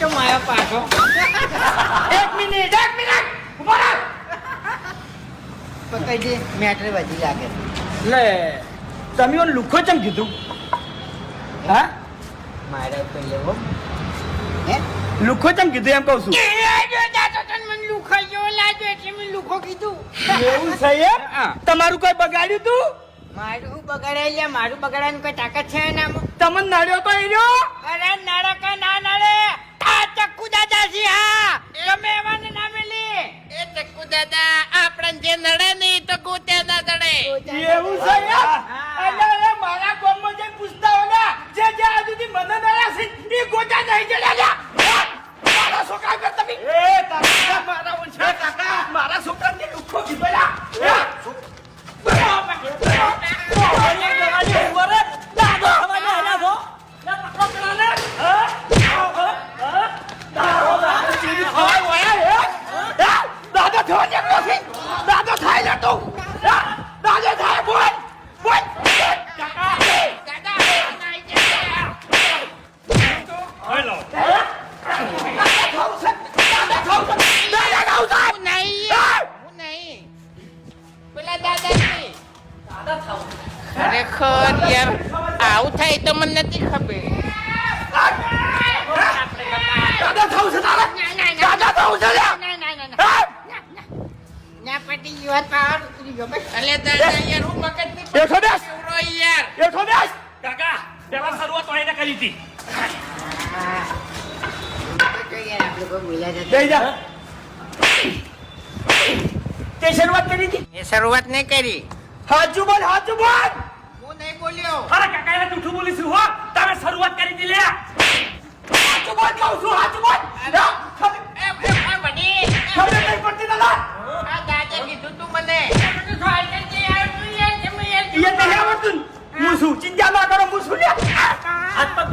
કેમ આયો પાછો. એક મિનિટ એક મિનિટ ઊભો રહો પકડજે મેટર વધી લાગે. લે તમે ઓન લુખો ચમ કીધું? હા? મારે તો લેવો? હે? લુખો ચમ કીધું એમ કહું છું. એવું છે એમ? તમારું કોઈ બગાડ્યું તું? મારું બગાડાય મારું બગાડવાની કોઈ તાકાત છે ના તમને નડ્યો તો એ રહ્યો અરે આ ચક્કુ દાદા છે હા. ગમે એવાને ના મેલી એ ટકુ દાદા આપણ જે નડે નહીં તો ગોતે ના નડે. એવું છે યાર અરે મારા ગામમાં જે પૂછતા હોય જે જે આ સુધી મને નડ્યા છે એ ગોટા નહીં જડ્યા ખરેખર યાર. આવું થાય તો મને નથી ખબર. દાદા ખાવ છે દાદા ખાવ છે શરૂઆત કરી શરૂઆત નહીં કરી. હાચું બોલ હાજુ બોલ હું નહીં બોલ્યો. અરે કાકા એને જૂઠું બોલીશું? હો? તમે શરૂઆત કરી હતી લે. હાચું બોલ કહું છું હાજુ બોલ એ, એ, એ, વડીલ, એ, ખબર નહીં પડતી દાદા આ દાદા કીધું તું મને. એ નહીં આવડતું. હું શું ચિંતા ના કરો હું શું લ્યા. હાથ પગ